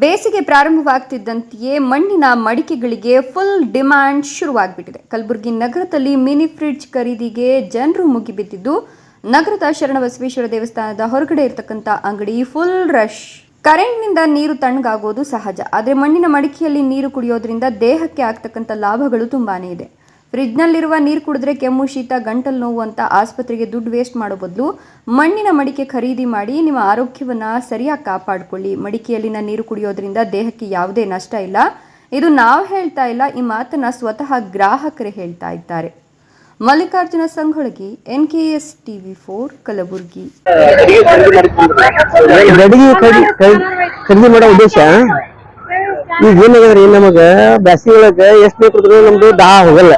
ಬೇಸಿಗೆ ಪ್ರಾರಂಭವಾಗ್ತಿದ್ದಂತೆಯೇ ಮಣ್ಣಿನ ಮಡಿಕೆಗಳಿಗೆ ಫುಲ್ ಡಿಮ್ಯಾಂಡ್ ಶುರುವಾಗ್ಬಿಟ್ಟಿದೆ. ಕಲಬುರಗಿ ನಗರದಲ್ಲಿ ಮಿನಿ ಫ್ರಿಡ್ಜ್ ಖರೀದಿಗೆ ಜನರು ಮುಗಿಬಿದ್ದಿದ್ದು, ನಗರದ ಶರಣಬಸವೇಶ್ವರ ದೇವಸ್ಥಾನದ ಹೊರಗಡೆ ಇರತಕ್ಕಂಥ ಅಂಗಡಿ ಫುಲ್ ರಶ್ ಕರೆಂಟ್ನಿಂದ ನೀರು ತಣ್ಣಗಾಗೋದು ಸಹಜ, ಆದರೆ ಮಣ್ಣಿನ ಮಡಿಕೆಯಲ್ಲಿ ನೀರು ಕುಡಿಯೋದ್ರಿಂದ ದೇಹಕ್ಕೆ ಆಗ್ತಕ್ಕಂಥ ಲಾಭಗಳು ತುಂಬಾನೇ ಇದೆ. ಫ್ರಿಡ್ಜ್ನಲ್ಲಿರುವ ನೀರು ಕುಡಿದ್ರೆ ಕೆಮ್ಮು, ಶೀತ, ಗಂಟಲು ನೋವು ಅಂತ ಆಸ್ಪತ್ರೆಗೆ ದುಡ್ಡು ವೇಸ್ಟ್ ಮಾಡೋ ಬದಲು ಮಣ್ಣಿನ ಮಡಿಕೆ ಖರೀದಿ ಮಾಡಿ ನಿಮ್ಮ ಆರೋಗ್ಯವನ್ನು ಸರಿಯಾಗಿ ಕಾಪಾಡಿಕೊಳ್ಳಿ. ಮಡಿಕೆಯಲ್ಲಿನ ನೀರು ಕುಡಿಯೋದ್ರಿಂದ ದೇಹಕ್ಕೆ ಯಾವುದೇ ನಷ್ಟ ಇಲ್ಲ. ಇದು ನಾವು ಹೇಳ್ತಾ ಇಲ್ಲ, ಈ ಮಾತನ್ನ ಸ್ವತಃ ಗ್ರಾಹಕರೇ ಹೇಳ್ತಾ ಇದ್ದಾರೆ. Mallikarjuna Sangolagi N K S TV four, Kalaburagi. ಖರೀದಿ ಮಾಡೋ ಉದ್ದೇಶ? ಈಗ ಏನಾಗದ್ರಿ ನಮಗ? ಬ್ಯಾಸಿಗೆ ಒಳಗ ಎಷ್ಟ್ ಬೇಕು ನಮ್ದು ದಾಹ ಹೋಗಲ್ಲ.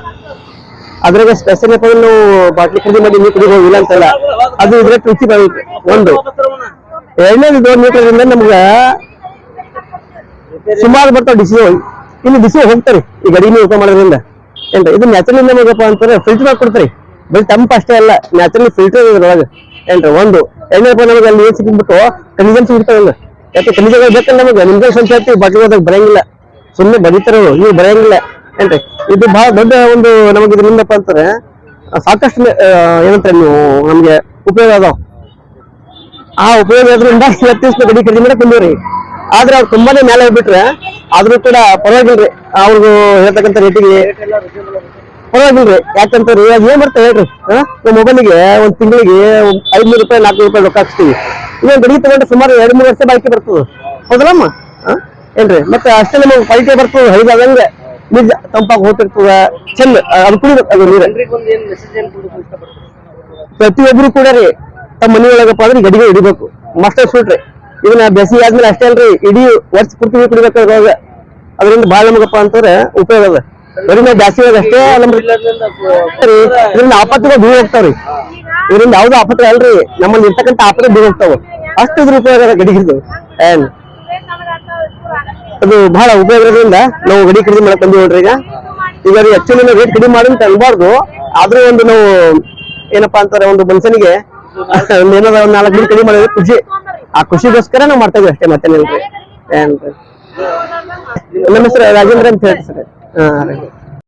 ಅದ್ರಾಗ ಸ್ಪೆಷಲ್ ನಾವು ಬಾಟ್ಲಿ ಖರೀದಿ ಮಾಡಿ ನೀರು ಕುಡಿದು ಹೋಗಿಲ್ಲ ಅಂತಲ್ಲ. ಅದು ಇದ್ರ ಪ್ರೀತಿ ಬರುತ್ತೆ ಒಂದು. ಎರಡನೇದು ನೀರು ಕುಡಿದ್ರಿಂದ ನಮ್ಗ ಸುಮಾರು ಬರ್ತಾವ ಡಿಸಿ ಇಲ್ಲಿ ಬಿಸಿ ಹೋಗ್ತಾರೆ, ಈ ಗಡಿ ನೀರು ಊಟ ಮಾಡೋದ್ರಿಂದ. ಏನ್ರಿ ಇದು ನ್ಯಾಚುರಲ್ ನಮಗಪ್ಪ ಅಂತಾರೆ ಫಿಲ್ಟರ್ ಮಾಡಿ ಕೊಡ್ತಾರೆ. ಬರೀ ತಂಪ ಅಷ್ಟೇ ಅಲ್ಲ ನ್ಯಾಚುರಲ್ ಫಿಲ್ಟರ್ ಇದ್ರೊಳಗೆ ಏನ್ರಿ ಒಂದು. ಎರಡನೇಪ್ಪ ನಮಗೆ ಅಲ್ಲಿ ಏನ್ ಸಿಕ್ಬಿಟ್ಟು ಖನಿಜಾಂಶ ಸಿಗ್ತಾವಲ್ಲ ಯಾಕೆ ಖನಿಜಗಳು ಬೇಕಲ್ಲ ನಮಗೆ, ನಿಮ್ಗೆ ಹೇಳ್ತೀವಿ ಬಾಟ್ಲಿ ಹೋದಾಗ ಬರಂಗಿಲ್ಲ. ಸುಮ್ಮನೆ ಬರೀತಾರ ನೀವು ಬರೆಯಂಗಿಲ್ಲ ಏನ್ರಿ ಇದು ಬಹಳ ದೊಡ್ಡ ಒಂದು ನಮಗೆ ಇದರಿಂದಪ್ಪ ಅಂತಾರೆ ಸಾಕಷ್ಟು ಏನಂತಾರೆ ನೀವು, ನಮ್ಗೆ ಉಪಯೋಗ ಅದಾವ. ಆ ಉಪಯೋಗ ಇದ್ರಿಂದ ಇವತ್ತಿಷ್ಟು ಗಡಿ ಕಡಿಮೆ ಮಾಡಕ್ ಆದ್ರೆ ಅವ್ರು ತುಂಬಾನೇ ಮೇಲೆ ಹೋಗ್ಬಿಟ್ರೆ, ಆದ್ರೂ ಕೂಡ ಪರವಾಗಿಲ್ರಿ. ಅವ್ರಿಗೂ ಹೇಳ್ತಕ್ಕಂಥ ರೇಟಿಗೆ ಪರವಾಗಿಲ್ರಿ. ಯಾಕಂತಾರೆ ಅದ್ ಏನ್ ಬರ್ತದೆ ಹೇಳ್ರಿ? ನಮ್ಮ ಮೊಬೈಲಿಗೆ ಒಂದ್ ತಿಂಗಳಿಗೆ ಐದ್ನೂರು ರೂಪಾಯಿ, ನಾಲ್ಕುನೂರು ರೂಪಾಯಿ ರೊಕ್ಕ ಹಾಕ್ಸ್ತೀವಿ. ಇನ್ನೊಂದು ಗಡಿ ತಗೊಂಡ್ರೆ ಸುಮಾರು ಎರಡ್ ಮೂರು ವರ್ಷ ಬಾಳಿಕೆ ಬರ್ತದೆ. ಹೌದಲ್ಲಮ್ಮ? ಏನ್ರಿ? ಮತ್ತೆ ಅಷ್ಟೇ ನಮಗೆ ಕ್ವಾಲಿಟಿ ಬರ್ತದೆ ಹೈದಾಗಂಗೆ ನಿಜ, ತಂಪಾಗಿ ಹೋಗ್ತಿರ್ತದ ಚೆನ್ನ ಅದು ಕುಡಿಬೇಕು, ಅದು ನೀರು. ಪ್ರತಿಯೊಬ್ರು ಕೂಡ ರೀ, ತಮ್ಮ ಮನೆಯೊಳಗಪ್ಪ ಅಂದ್ರೆ ಗಡಿಗೆ ಹಿಡಿಬೇಕು. ಮಸ್ತ್ ಸೂಟ್ ರೀ ಇದನ್ನ ಬೇಸಿಗೆ ಆದ್ಮೇಲೆ ಅಷ್ಟೇ ಅಲ್ರಿ, ಇಡೀ ವರ್ಷ ಪೂರ್ತಿ ನೀರ್ ಕುಡಿಬೇಕು ಅದ್ರೊಳಗ. ಅದರಿಂದ ಬಾಳ ನಮಗಪ್ಪ ಅಂತಂದ್ರೆ ಉಪಯೋಗ ಅದ. ಬರೀ ಜಾಸ್ತಿ ಅಷ್ಟೇ ಇದರಿಂದ ಆಪತ್ತುಗಳು ದೂರ ಹೋಗ್ತಾವ್ರಿ ಇದರಿಂದ ಯಾವ್ದು ಆಪತ್ತು ಅಲ್ರಿ, ನಮ್ಮಲ್ಲಿ ಇರ್ತಕ್ಕಂಥ ಆಪತ್ತು ದೂರ ಹೋಗ್ತಾವ. ಅಷ್ಟು ಇದ್ರ ಉಪಯೋಗ ಗಡಿಗಿದ್ದು ಏನ್ ಅದು ಬಹಳ ಉಪಯೋಗದಿಂದ ನಾವು ಗಡಿ ಖರೀದಿ ಮಾಡಕ್ ಬಂದಿವಿ ನೋಡ್ರಿ ಈಗ. ಈಗ ಅದು ಆಕ್ಚುಲಿ ರೇಟ್ ಕಡಿಮೆ ಮಾಡಿ ಅಂತ ಅನ್ಬಾರ್ದು. ಆದ್ರೂ ಒಂದು ನಾವು ಏನಪ್ಪಾ ಅಂತಾರೆ, ಒಂದು ಮನುಷ್ಯನಿಗೆ ಒಂದ್ ಒಂದ್ ನಾಲ್ಕು ಗಡಿ ಕಡಿಮೆ ಮಾಡಿದ್ರೆ ಖುಷಿ. ಆ ಖುಷಿಗೋಸ್ಕರ ನಾವು ಮಾಡ್ತಾ ಇದ್ವಿ ಅಷ್ಟೇ ಮತ್ತೇನಿಲ್ರಿ ಏನ್ರಿ? ನಮ್ಮ ಹೆಸರು ರಾಜೇಂದ್ರ ಅಂತ ಹೇಳಿ ಸರ್. ಹಾ